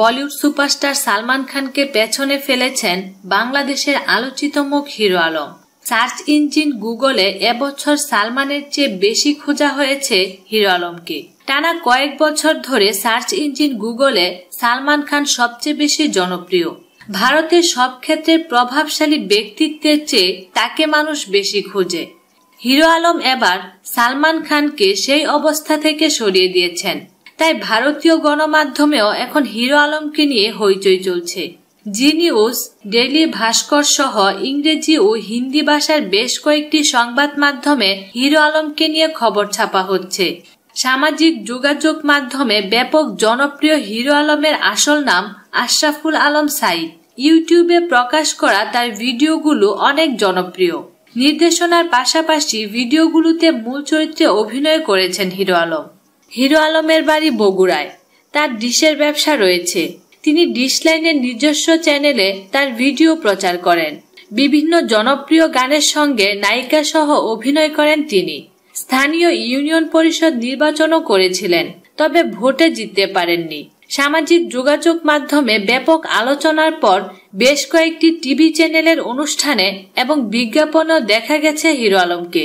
Bollywood superstar Salman খানকে পেছনে ফেলেছেন বাংলাদেশের আলোচিত মুখ হিরো আলম। সার্চ ইঞ্জিন গুগলে এবছর সালমানের চেয়ে বেশি খোঁজা হয়েছে হিরো আলমকে। টানা কয়েক বছর ধরে সার্চ ইঞ্জিন গুগলে সালমান খান সবচেয়ে বেশি জনপ্রিয়। ভারতের সব ক্ষেত্রে প্রভাবশালী ব্যক্তিত্বের চেয়ে তাকে মানুষ বেশি খুঁজে। হিরো আলম এবার সালমান খানকে সেই অবস্থা থেকে সরিয়ে দিয়েছেন। তাই ভারতীয় গণমাধ্যমেও এখন হিরো আলমকে নিয়ে হইচই চলছে। জি নিউজ ডেইলি ভাস্কর সহ ইংরেজি ও হিন্দি ভাষার বেশ কয়েকটি সংবাদ মাধ্যমে হিরো আলমকে নিয়ে খবর ছাপা হচ্ছে। সামাজিক যোগাযোগ মাধ্যমে ব্যাপক জনপ্রিয় হিরো আলমের আসল নাম আশরাফুল আলম সাইদ ইউটিউবে প্রকাশ করা তার ভিডিওগুলো অনেক জনপ্রিয়। নির্দেশনার পাশাপাশি ভিডিওগুলোতে মূল চরিত্রে অভিনয় করেছেন হিরো আলম। হিরো আলমের বাড়ি বগুড়ায়। তার ডিশের ব্যবসা রয়েছে। তিনি ডিশ লাইনের নিজস্ব চ্যানেলে তার ভিডিও প্রচার করেন। বিভিন্ন জনপ্রিয় গানের সঙ্গে নায়িকা সহ অভিনয় করেন তিনি। স্থানীয় ইউনিয়ন পরিষদ নির্বাচনও করেছিলেন, তবে ভোটে জিততে পারেননি। সামাজিক যোগাযোগ মাধ্যমে ব্যাপক আলোচনার পর বেশ কয়েকটি টিভি চ্যানেলের অনুষ্ঠানে এবং বিজ্ঞাপনেও দেখা গেছে হিরো আলমকে।